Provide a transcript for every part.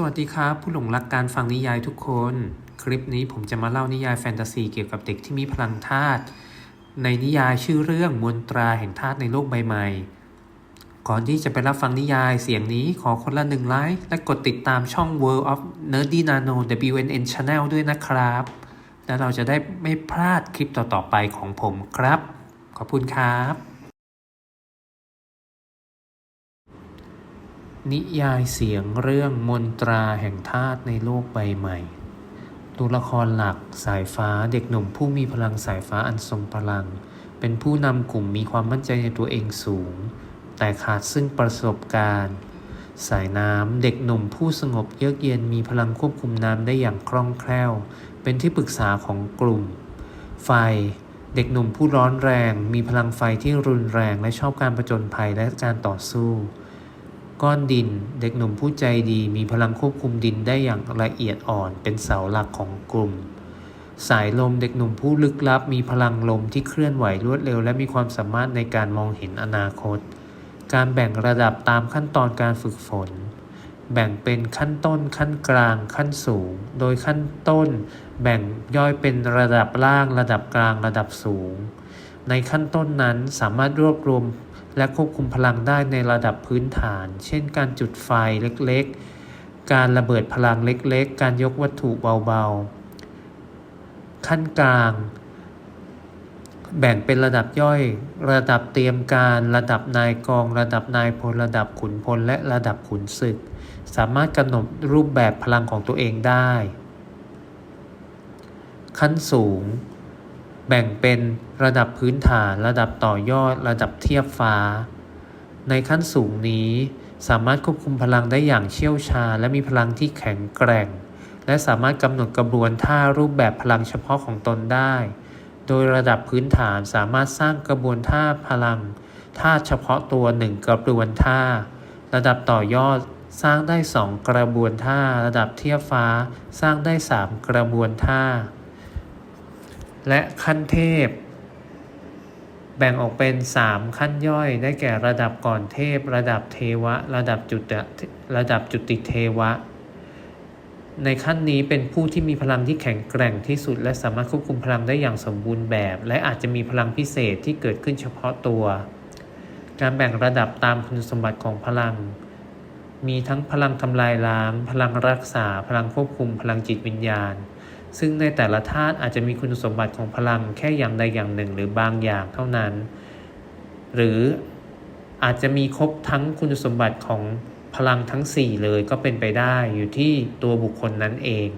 สวัสดีครับ ผู้หลงรักการฟังนิยายทุกคน คลิปนี้ผมจะมาเล่านิยายแฟนตาซีเกี่ยวกับเด็กที่มีพลังธาตุในนิยายชื่อเรื่องมนตราแห่งธาตุในโลกใบใหม่ ก่อนที่จะไปรับฟังนิยายเสียงนี้ขอคนละหนึ่งไลค์และกดติดตามช่อง World of Nerdy Nano WNN Channel ด้วยนะครับ แล้วเราจะได้ไม่พลาดคลิปต่อๆไปของผมครับ ขอบคุณครับ นิยายเสียงเรื่องมนตราแห่งธาตุในโลกใบใหม่ ตัวละครหลักสายฟ้าเด็กหนุ่มผู้มีพลังสายฟ้าอันทรงพลัง เป็นผู้นำกลุ่มมีความมั่นใจในตัวเองสูง แต่ขาดซึ่งประสบการณ์ สายน้ำเด็กหนุ่มผู้สงบเยือกเย็นมีพลังควบคุมน้ำได้อย่างคล่องแคล่ว เป็นที่ปรึกษาของกลุ่ม ไฟเด็กหนุ่มผู้ร้อนแรง มีพลังไฟที่รุนแรงและชอบการประจนภัยและการต่อสู้ ก้อนดิน เด็กหนุ่มผู้ใจดี มีพลังควบคุมดินได้อย่างละเอียดอ่อน เป็นเสาหลักของกลุ่ม สายลมเด็กหนุ่มผู้ลึกลับ มีพลังลมที่เคลื่อนไหวรวดเร็ว และมีความสามารถในการมองเห็นอนาคต การแบ่งระดับตามขั้นตอนการฝึกฝน แบ่งเป็นขั้นต้น ขั้นกลาง ขั้นสูง โดยขั้นต้น แบ่งย่อยเป็นระดับล่าง ระดับกลาง ระดับสูง ในขั้นต้นนั้นสามารถรวบรวม และควบคุมพลังได้ในระดับพื้นฐาน เช่น การจุดไฟเล็กๆ การระเบิดพลังเล็กๆ การยกวัตถุเบาๆ ขั้นกลาง แบ่งเป็นระดับย่อย ระดับเตรียมการ ระดับนายกอง ระดับนายพล ระดับขุนพล และระดับขุนศึก สามารถกำหนดรูปแบบพลังของตัวเองได้ ขั้นสูง แบ่งเป็นระดับพื้นฐาน ระดับต่อยอด ระดับเทียบฟ้า ในขั้นสูงนี้สามารถควบคุมพลังได้อย่างเชี่ยวชาญ และมีพลังที่แข็งแกร่ง และสามารถกำหนดกระบวนท่ารูปแบบพลังเฉพาะของตนได้ โดยระดับพื้นฐานสามารถสร้างกระบวนท่าพลังท่าเฉพาะตัวหนึ่งกระบวนท่า ระดับต่อยอดสร้างได้สองกระบวนท่า ระดับเทียบฟ้า สร้างได้สามกระบวนท่า และขั้นเทพ แบ่งออกเป็น 3 ขั้นย่อยได้แก่ระดับก่อนเทพ ระดับเทวะ ระดับจุตระดับจุติเทวะ ในขั้นนี้เป็นผู้ที่มีพลังที่แข็งแกร่งที่สุด และสามารถควบคุมพลังได้อย่างสมบูรณ์แบบ และอาจจะมีพลังพิเศษที่เกิดขึ้นเฉพาะตัว การแบ่งระดับตามคุณสมบัติของพลังมีทั้งพลังทำลายล้าง พลังรักษา พลังควบคุม พลังจิตวิญญาณ ซึ่งในแต่ละธาตุอาจจะมีคุณสมบัติของพลังแค่อย่างใดอย่างหนึ่งหรือบางอย่างเท่านั้น หรืออาจจะมีครบทั้งคุณสมบัติของพลังทั้ง 4 เลยก็เป็นไปได้อยู่ที่ตัวบุคคลนั้นเอง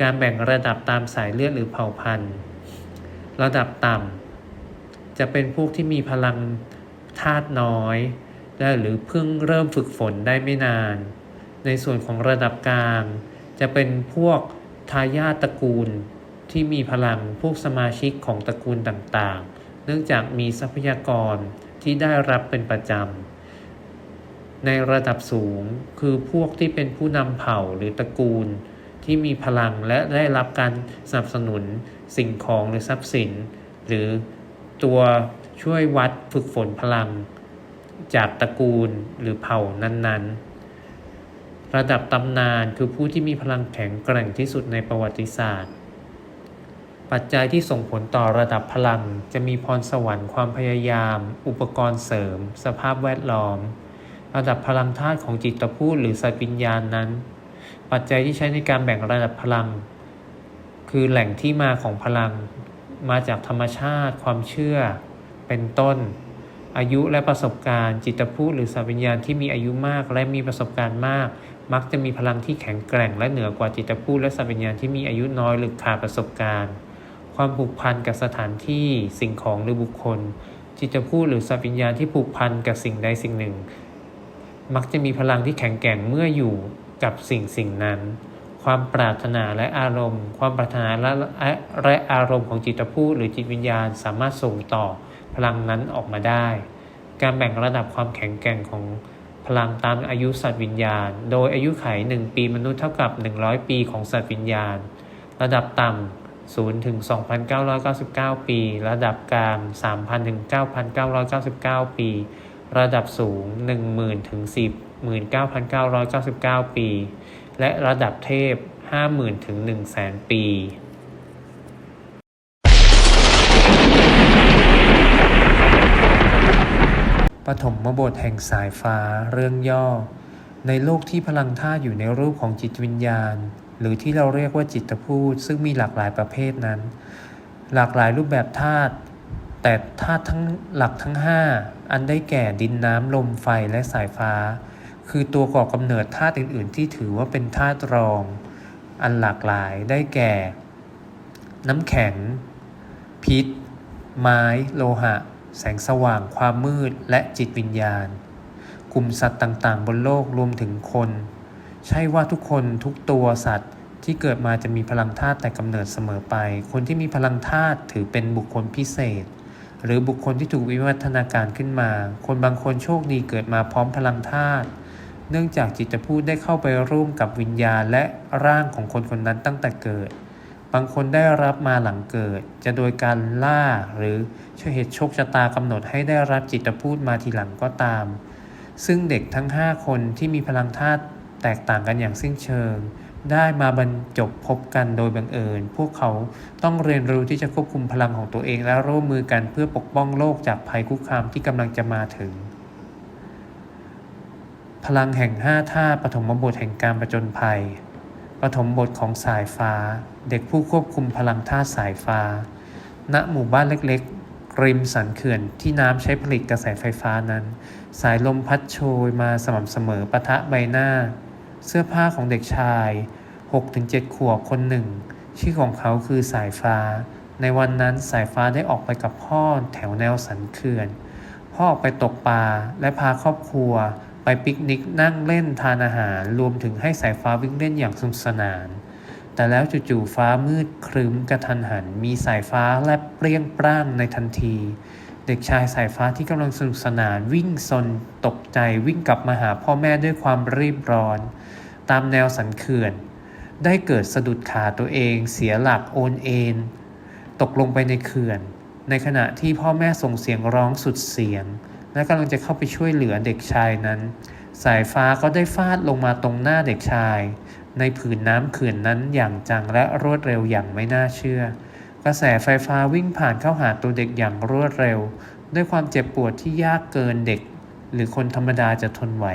การแบ่งระดับตามสายเลือดหรือเผ่าพันธุ์ ระดับต่ำจะเป็นพวกที่มีพลังธาตุน้อยและหรือเพิ่งเริ่มฝึกฝนได้ไม่นาน ในส่วนของระดับกลาง จะเป็นพวก ทายาทตระกูลที่มีพลังพวกสมาชิกของตระกูลต่างๆ เนื่องจากมีทรัพยากรที่ได้รับเป็นประจำ ในระดับสูงคือพวกที่เป็นผู้นำเผ่าหรือตระกูล ที่มีพลังและได้รับการสนับสนุนสิ่งของหรือทรัพย์สิน หรือตัวช่วยวัดฝึกฝนพลัง จากตระกูลหรือเผ่านั้นๆ ระดับตำนานคือผู้ที่มีพลังแข็งแกร่งที่สุดในประวัติศาสตร์ ปัจจัยที่ส่งผลต่อระดับพลังจะมีพรสวรรค์ความพยายาม อุปกรณ์เสริม สภาพแวดล้อม ระดับพลังธาตุของจิตพูดหรือสัตว์วิญญาณนั้น ปัจจัยที่ใช้ในการแบ่งระดับพลัง คือแหล่งที่มาของพลัง มาจากธรรมชาติ ความเชื่อ เป็นต้นอายุและประสบการณ์จิตพูดหรือสัตว์วิญญาณที่มีอายุมากและมีประสบการณ์มาก มักจะมีพลังที่แข็งแกร่งและเหนือกว่าจิตพูดและสัตว์วิญญาที่มีอายุน้อยหรือขาดประสบการณ์ ความผูกพันกับสถานที่สิ่งของหรือบุคคล จิตพูดหรือสัตว์วิญญาที่ผูกพันกับสิ่งใดสิ่งหนึ่ง มักจะมีพลังที่แข็งแกร่งเมื่ออยู่กับสิ่งสิ่งนั้น ความปรารถนาและอารมณ์ ความปรารถนาและและและอารมณ์ของจิตพูดหรือจิตวิญญาณ สามารถส่งต่อพลังนั้นออกมาได้ การแบ่งระดับความแข็งแกร่งของ พลังตามอายุสัตว์วิญญาณ โดยอายุไข 1 ปีมนุษย์เท่ากับ 100 ปีของสัตว์วิญญาณ ระดับต่ำ0ถึง2,999 ปี ระดับกลาง3,000ถึง9,999 ปี ระดับสูง 10,000ถึง10,999 ปี และระดับเทพ 50,000ถึง100,000 ปี ปฐมบทแห่งสายฟ้าเรื่องย่อ ในโลกที่พลังธาตุอยู่ในรูปของจิตวิญญาณ หรือที่เราเรียกว่าจิตพูดซึ่งมีหลากหลายประเภทนั้น หลากหลายรูปแบบธาตุแต่ธาตุทั้งหลักทั้ง 5 อันได้แก่ดินน้ำลมไฟและสายฟ้า คือตัวก่อกำเนิดธาตุอื่น ๆ ที่ถือว่าเป็นธาตุรอง อันหลากหลายได้แก่ น้ำแข็ง พิษ ไม้ โลหะ แสงสว่าง ความมืด และจิตวิญญาณ กลุ่มสัตว์ต่างๆ บนโลกรวมถึงคน ใช่ว่าทุกคนทุกตัวสัตว์ที่เกิดมาจะมีพลังธาตุแต่กำเนิดเสมอไป คนที่มีพลังธาตุถือเป็นบุคคลพิเศษ หรือบุคคลที่ถูกวิวัฒนาการขึ้นมา คนบางคนโชคดีเกิดมาพร้อมพลังธาตุเนื่องจากจิตพูดได้เข้าไปร่วมกับวิญญาณและร่างของคนคนนั้นตั้งแต่เกิดางคนได้รับมาหลังเกิด จะโดยการล่าหรือช่วยเหตุโชคชะตากำหนดให้ได้รับจิตพูดมาทีหลังก็ตาม ซึ่งเด็กทั้ง 5 คนที่มีพลังธาตุแตกต่างกันอย่างสิ้นเชิง ได้มาบรรจบพบกันโดยบังเอิญ พวกเขาต้องเรียนรู้ที่จะควบคุมพลังของตัวเองและร่วมมือกันเพื่อปกป้องโลกจากภัยคุกคามที่กำลังจะมาถึง พลังแห่งห้าท่าตุปฐมบทแห่งการประจนภัย ปฐมบทของสายฟ้า เด็กผู้ควบคุมพลังธาตุสายฟ้า ณ หมู่บ้านเล็กๆ ริมสันเขื่อนที่น้ำใช้ผลิตกระแสไฟฟ้านั้น สายลมพัดโชยมาสม่ำเสมอปะทะใบหน้า เสื้อผ้าของเด็กชาย 6-7 ขวบคนหนึ่ง ชื่อของเขาคือสายฟ้า ในวันนั้นสายฟ้าได้ออกไปกับพ่อแถวแนวสันเขื่อน พ่อออกไปตกปลาและพาครอบครัว ไปปิกนิกนั่งเล่นทานอาหาร รวมถึงให้สายฟ้าวิ่งเล่นอย่างสนุกสนาน แต่แล้วจู่ๆฟ้ามืดครึ้มกระทันหัน มีสายฟ้าแลบเปรี้ยงปร้างในทันที เด็กชายสายฟ้าที่กำลังสนุกสนานวิ่งซนตกใจวิ่งกลับมาหาพ่อแม่ด้วยความรีบร้อน ตามแนวสันเขื่อน ได้เกิดสะดุดขาตัวเอง เสียหลักโอนเอ็นตกลงไปในเขื่อน ในขณะที่พ่อแม่ส่งเสียงร้องสุดเสียง และกำลังจะเข้าไปช่วยเหลือเด็กชายนั้น สายฟ้าก็ได้ฟาดลงมาตรงหน้าเด็กชาย ในผืนน้ำเขื่อนนั้นอย่างจังและรวดเร็วอย่างไม่น่าเชื่อ กระแสไฟฟ้าวิ่งผ่านเข้าหาตัวเด็กอย่างรวดเร็ว ด้วยความเจ็บปวดที่ยากเกินเด็ก หรือคนธรรมดาจะทนไหว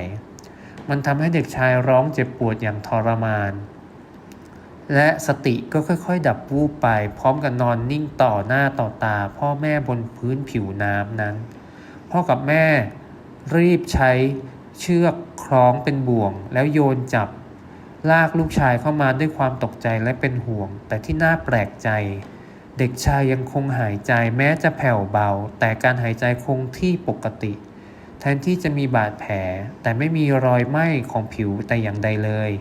มันทำให้เด็กชายร้องเจ็บปวดอย่างทรมานและสติก็ค่อยๆ ดับวูบไป พร้อมกับนอนนิ่งต่อหน้าต่อตา พ่อแม่บนพื้นผิวน้ำนั้น พ่อกับแม่ รีบใช้เชือกคล้องเป็นบ่วง แล้วโยนจับ ลากลูกชายเข้ามาด้วยความตกใจและเป็นห่วง แต่ที่น่าแปลกใจ เด็กชายยังคงหายใจแม้จะแผ่วเบา แต่การหายใจคงที่ปกติ แทนที่จะมีบาดแผล แต่ไม่มีรอยไหม้ของผิวแต่อย่างใดเลย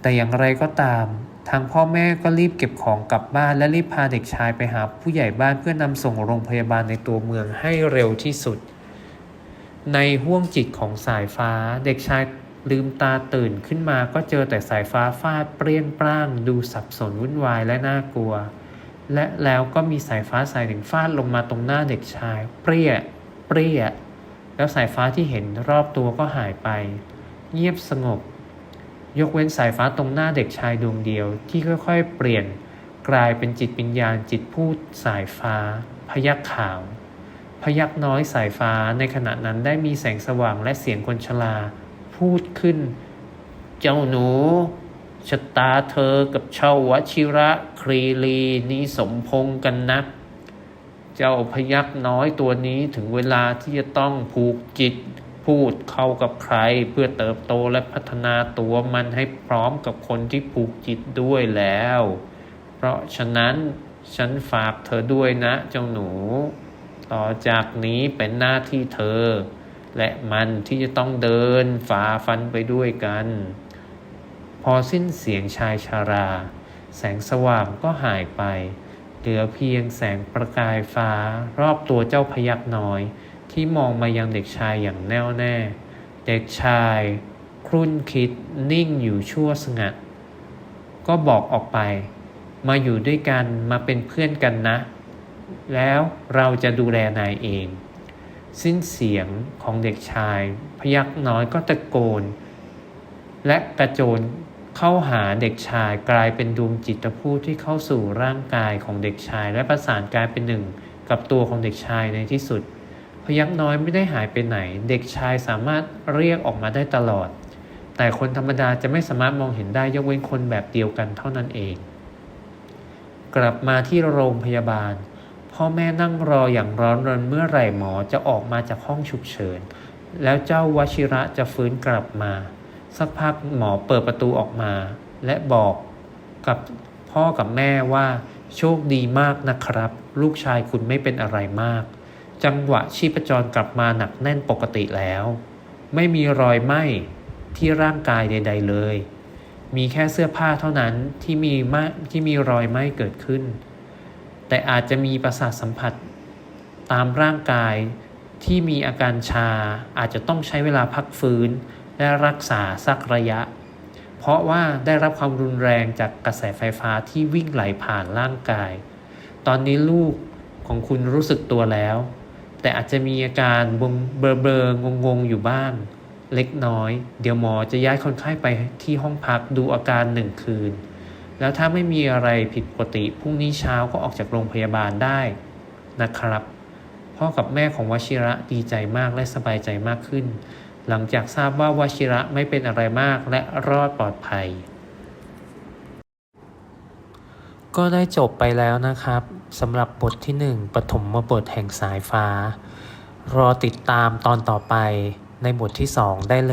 แต่อย่างไรก็ตาม ทางพ่อแม่ก็รีบเก็บของกลับบ้านและรีบพาเด็กชายไปหาผู้ใหญ่บ้านเพื่อนำส่งโรงพยาบาลในตัวเมืองให้เร็วที่สุด ในห้วงจิตของสายฟ้า เด็กชายลืมตาตื่นขึ้นมาก็เจอแต่สายฟ้าฟาดเปรี้ยงปร้าง ดูสับสนวุ่นวายและน่ากลัว และแล้วก็มีสายฟ้าสายหนึ่งฟาดลงมาตรงหน้าเด็กชาย เปรี้ย เปรี้ย แล้วสายฟ้าที่เห็นรอบตัวก็หายไป เงียบสงบ ยกเว้นสายฟ้าตรงหน้าเด็กชายดวงเดียวที่ค่อยๆ เปลี่ยนกลายเป็นจิตวิญญาณจิตพูดสายฟ้า พยักขาว พยักน้อยสายฟ้าในขณะนั้นได้มีแสงสว่างและเสียงคนชรา พูดขึ้น เจ้าหนูชะตาเธอกับเช่าวชิระครีลีนี้สมพงกันนักเจ้าพยักน้อยตัวนี้ถึงเวลาที่จะต้องผูกจิต พูดเข้ากับใครเพื่อเติบโตและพัฒนาตัวมันให้พร้อมกับคนที่ผูกจิตด้วยแล้ว เพราะฉะนั้นฉันฝากเธอด้วยนะเจ้าหนู ต่อจากนี้เป็นหน้าที่เธอ และมันที่จะต้องเดินฝ่าฟันไปด้วยกัน พอสิ้นเสียงชายชารา แสงสว่างก็หายไป เหลือเพียงแสงประกายฟ้ารอบตัวเจ้าพยักน้อย ที่มองมายังเด็กชายอย่างแน่วแน่ เด็กชาย ครุ่นคิดนิ่งอยู่ชั่วสงัด ก็บอกออกไป มาอยู่ด้วยกันมาเป็นเพื่อนกันนะ แล้วเราจะดูแลนายเอง สิ้นเสียงของเด็กชาย พยักน้อยก็ตะโกน และกระโจนเข้าหาเด็กชายกลายเป็นดวงจิตพูดที่เข้าสู่ร่างกายของเด็กชาย และประสานกลายเป็นหนึ่งกับตัวของเด็กชายในที่สุด พยักน้อยไม่ได้หายไปไหน เด็กชายสามารถเรียกออกมาได้ตลอด แต่คนธรรมดาจะไม่สามารถมองเห็นได้ยกเว้นคนแบบเดียวกันเท่านั้นเอง กลับมาที่โรงพยาบาล พ่อแม่นั่งรออย่างร้อนรนเมื่อไหร่หมอจะออกมาจากห้องฉุกเฉิน แล้วเจ้าวชิระจะฟื้นกลับมา สักพักหมอเปิดประตูออกมา และบอกกับพ่อกับแม่ว่าโชคดีมากนะครับ ลูกชายคุณไม่เป็นอะไรมาก จังหวะชีพจรกลับมาหนักแน่นปกติแล้ว ไม่มีรอยไหม้ที่ร่างกายใด ๆ เลย มีแค่เสื้อผ้าเท่านั้นที่มีมที่มีรอยไหม้เกิดขึ้น แต่อาจจะมีประสาทสัมผัส ตามร่างกายที่มีอาการชาอาจจะต้องใช้เวลาพักฟื้น และรักษาสักระยะ เพราะว่าได้รับความรุนแรงจากกระแสไฟฟ้าที่วิ่งไหลผ่านร่างกาย ตอนนี้ลูกของคุณรู้สึกตัวแล้ว แต่อาจจะมีอาการบงเบลอเบลงงงๆอยู่บ้าง เล็กน้อย เดี๋ยวหมอจะย้ายคนไข้ไปที่ห้องพักดูอาการหนึ่งคืน แล้วถ้าไม่มีอะไรผิดปกติพรุ่งนี้เช้าก็ออกจากโรงพยาบาลได้นะครับพ่อกับแม่ของวชิระดีใจมากและสบายใจมากขึ้น หลังจากทราบว่าวชิระไม่เป็นอะไรมากและรอดปลอดภัย ก็ได้จบไปแล้วนะครับ สำหรับบทที่ 1ปฐมบทแห่งสายฟ้า รอติดตามตอนต่อไปในบทที่ 2 ได้เลย